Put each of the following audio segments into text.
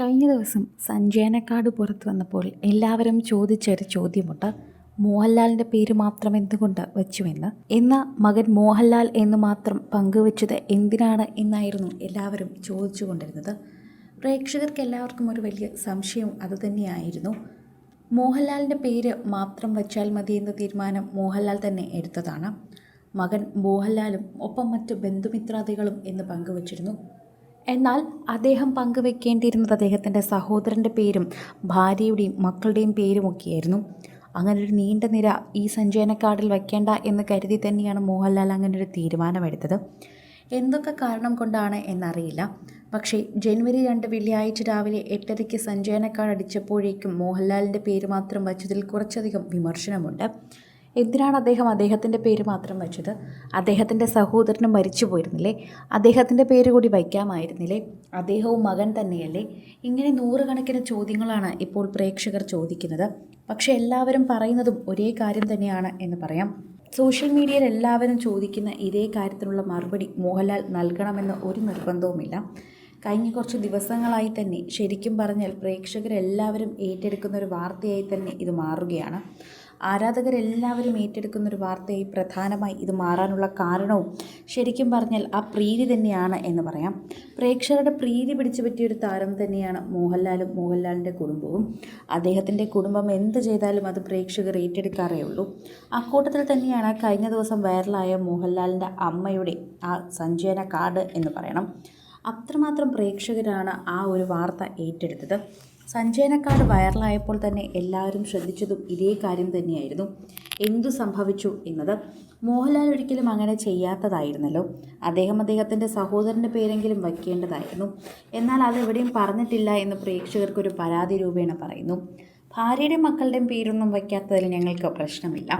കഴിഞ്ഞ ദിവസം സഞ്ജയനക്കാട് പുറത്തു വന്നപ്പോൾ എല്ലാവരും ചോദിച്ചൊരു ചോദ്യമുണ്ട് മോഹൻലാലിന്റെ പേര് മാത്രം എന്തുകൊണ്ട് വച്ചുവെന്ന്? എന്ന മകൻ മോഹൻലാൽ എന്ന് മാത്രം പങ്കുവച്ചത് എന്തിനാണ് എന്നായിരുന്നു എല്ലാവരും ചോദിച്ചുകൊണ്ടിരുന്നത്. പ്രേക്ഷകർക്ക് എല്ലാവർക്കും ഒരു വലിയ സംശയവും അതുതന്നെയായിരുന്നു മോഹൻലാലിന്റെ പേര് മാത്രം വച്ചാൽ മതി എന്ന തീരുമാനം മോഹൻലാൽ തന്നെ എടുത്തതാണ്. മകൻ മോഹൻലാലും ഒപ്പം മറ്റ് ബന്ധുമിത്രാദികളും എന്ന് പങ്കുവച്ചിരുന്നു. എന്നാൽ അദ്ദേഹം പങ്കുവെക്കേണ്ടിയിരുന്നത് അദ്ദേഹത്തിന്റെ സഹോദരന്റെ പേരും ഭാര്യയുടെയും മക്കളുടെയും പേരുമൊക്കെയായിരുന്നു. അങ്ങനെ ഒരു നീണ്ട നിര ഈ സഞ്ജയനക്കാടിൽ വയ്ക്കേണ്ട എന്ന് കരുതി തന്നെയാണ് മോഹൻലാൽ അങ്ങനെ ഒരു തീരുമാനമെടുത്തത്. എന്തൊക്കെ കാരണം കൊണ്ടാണ് എന്നറിയില്ല. പക്ഷേ ജനുവരി രണ്ട് വെള്ളിയാഴ്ച രാവിലെ എട്ടരയ്ക്ക് സഞ്ജയനക്കാട് അടിച്ചപ്പോഴേക്കും മോഹൻലാലിന്റെ പേര് മാത്രം വച്ചതിൽ കുറച്ചധികം വിമർശനമുണ്ട്. എന്തിനാണ് അദ്ദേഹം അദ്ദേഹത്തിന്റെ പേര് മാത്രം വെച്ചത്? അദ്ദേഹത്തിന്റെ സഹോദരനും മരിച്ചു പോയിരുന്നില്ലേ? അദ്ദേഹത്തിന്റെ പേര് കൂടി വയ്ക്കാമായിരുന്നില്ലേ? അദ്ദേഹവും മകൻ തന്നെയല്ലേ? ഇങ്ങനെ നൂറുകണക്കിന് ചോദ്യങ്ങളാണ് ഇപ്പോൾ പ്രേക്ഷകർ ചോദിക്കുന്നത്. പക്ഷേ എല്ലാവരും പറയുന്നതും ഒരേ കാര്യം തന്നെയാണ് എന്ന് പറയാം. സോഷ്യൽ മീഡിയയിൽ എല്ലാവരും ചോദിക്കുന്ന ഇതേ കാര്യത്തിനുള്ള മറുപടി മോഹൻലാൽ നൽകണമെന്ന് ഒരു നിർബന്ധവുമില്ല. കഴിഞ്ഞ കുറച്ച് ദിവസങ്ങളായി തന്നെ ശരിക്കും പറഞ്ഞാൽ പ്രേക്ഷകരെല്ലാവരും ഏറ്റെടുക്കുന്ന ഒരു വാർത്തയായി തന്നെ ഇത് മാറുകയാണ്. ആരാധകരെല്ലാവരും ഏറ്റെടുക്കുന്ന ഒരു വാർത്തയായി പ്രധാനമായി ഇത് മാറാനുള്ള കാരണവും ശരിക്കും പറഞ്ഞാൽ ആ പ്രീതി തന്നെയാണ് എന്ന് പറയാം. പ്രേക്ഷകരുടെ പ്രീതി പിടിച്ചു പറ്റിയൊരു താരം തന്നെയാണ് മോഹൻലാലും മോഹൻലാലിന്റെ കുടുംബവും. അദ്ദേഹത്തിന്റെ കുടുംബം എന്ത് ചെയ്താലും അത് പ്രേക്ഷകർ ഏറ്റെടുക്കാറേ ഉള്ളൂ. അക്കൂട്ടത്തിൽ തന്നെയാണ് കഴിഞ്ഞ ദിവസം വൈറലായ മോഹൻലാലിന്റെ അമ്മയുടെ ആ സഞ്ജയന കാർഡ് എന്ന് പറയണം. അത്രമാത്രം പ്രേക്ഷകരാണ് ആ ഒരു വാർത്ത ഏറ്റെടുത്തത്. സഞ്ജയനക്കാട് വൈറലായപ്പോൾ തന്നെ എല്ലാവരും ശ്രദ്ധിച്ചതും ഇതേ കാര്യം തന്നെയായിരുന്നു. എന്തു സംഭവിച്ചു എന്നത് മോഹൻലാൽ ഒരിക്കലും അങ്ങനെ ചെയ്യാത്തതായിരുന്നല്ലോ. അദ്ദേഹം അദ്ദേഹത്തിന്റെ സഹോദരന്റെ പേരെങ്കിലും വയ്ക്കേണ്ടതായിരുന്നു. എന്നാൽ അതെവിടെയും പറഞ്ഞിട്ടില്ല എന്ന് പ്രേക്ഷകർക്കൊരു പരാതി രൂപേണ പറയുന്നു. ഭാര്യയുടെയും മക്കളുടെയും പേരൊന്നും വയ്ക്കാത്തതിൽ ഞങ്ങൾക്ക് പ്രശ്നമില്ല.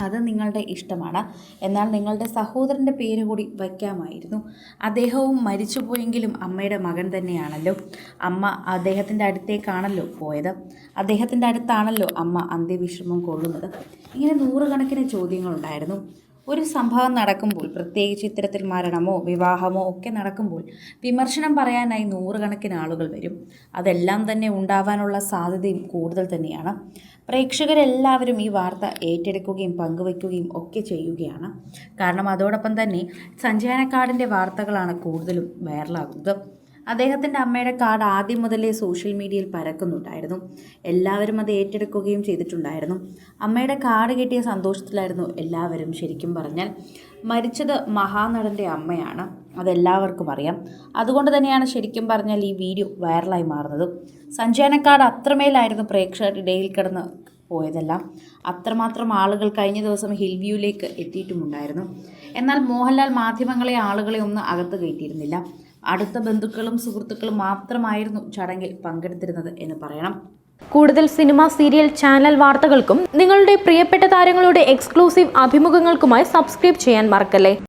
അത് നിങ്ങളുടെ ഇഷ്ടമാണ്. എന്നാൽ നിങ്ങളുടെ സഹോദരന്റെ പേര് കൂടി വയ്ക്കാമായിരുന്നു. അദ്ദേഹവും മരിച്ചുപോയെങ്കിലും അമ്മയുടെ മകൻ തന്നെയാണല്ലോ. അമ്മ അദ്ദേഹത്തിന്റെ അടുത്തേക്കാണല്ലോ പോയത്. അദ്ദേഹത്തിന്റെ അടുത്താണല്ലോ അമ്മ അന്ത്യവിശ്രമം കൊള്ളുന്നത്. ഇങ്ങനെ നൂറുകണക്കിന് ചോദ്യങ്ങളുണ്ടായിരുന്നു. ഒരു സംഭവം നടക്കുമ്പോൾ പ്രത്യേകിച്ച് ഇത്തരത്തിൽ മരണമോ വിവാഹമോ ഒക്കെ നടക്കുമ്പോൾ വിമർശനം പറയാനായി നൂറുകണക്കിന് ആളുകൾ വരും. അതെല്ലാം തന്നെ ഉണ്ടാവാനുള്ള സാധ്യതയും കൂടുതൽ തന്നെയാണ്. പ്രേക്ഷകരെല്ലാവരും ഈ വാർത്ത ഏറ്റെടുക്കുകയും പങ്കുവയ്ക്കുകയും ഒക്കെ ചെയ്യുകയാണ്. കാരണം അതോടൊപ്പം തന്നെ സഞ്ജയനക്കാടിന്റെ വാർത്തകളാണ് കൂടുതലും വൈറലാകുന്നത്. അദ്ദേഹത്തിന്റെ അമ്മയുടെ കാർഡ് ആദ്യം മുതലേ സോഷ്യൽ മീഡിയയിൽ പരക്കുന്നുണ്ടായിരുന്നു. എല്ലാവരും അത് ഏറ്റെടുക്കുകയും ചെയ്തിട്ടുണ്ടായിരുന്നു. അമ്മയുടെ കാർഡ് കിട്ടിയ സന്തോഷത്തിലായിരുന്നു എല്ലാവരും ശരിക്കും പറഞ്ഞാൽ മരിച്ചത് മഹാനടന്റെ അമ്മയാണ്. അതെല്ലാവർക്കും അറിയാം. അതുകൊണ്ട് തന്നെയാണ് ശരിക്കും പറഞ്ഞാൽ ഈ വീഡിയോ വൈറലായി മാറുന്നത്. സഞ്ജയനക്കാർഡ് അത്രമേലായിരുന്നു പ്രേക്ഷകരുടെ ഇടയിൽ കിടന്ന് പോയതെല്ലാം. അത്രമാത്രം ആളുകൾ കഴിഞ്ഞ ദിവസം ഹിൽ വ്യൂയിലേക്ക് എത്തിയിട്ടുമുണ്ടായിരുന്നു. എന്നാൽ മോഹൻലാൽ മാധ്യമങ്ങളെ ആളുകളെ ഒന്ന് അകത്ത് കയറ്റിയിരുന്നില്ല. അടുത്ത ബന്ധുക്കളും സുഹൃത്തുക്കളും മാത്രമായിരുന്നു ചടങ്ങിൽ പങ്കെടുത്തിരുന്നത് എന്ന് പറയണം. കൂടുതൽ സിനിമ സീരിയൽ ചാനൽ വാർത്തകൾക്കും നിങ്ങളുടെ പ്രിയപ്പെട്ട താരങ്ങളുടെ എക്സ്ക്ലൂസീവ് അഭിമുഖങ്ങൾക്കുമായി സബ്സ്ക്രൈബ് ചെയ്യാൻ മറക്കല്ലേ?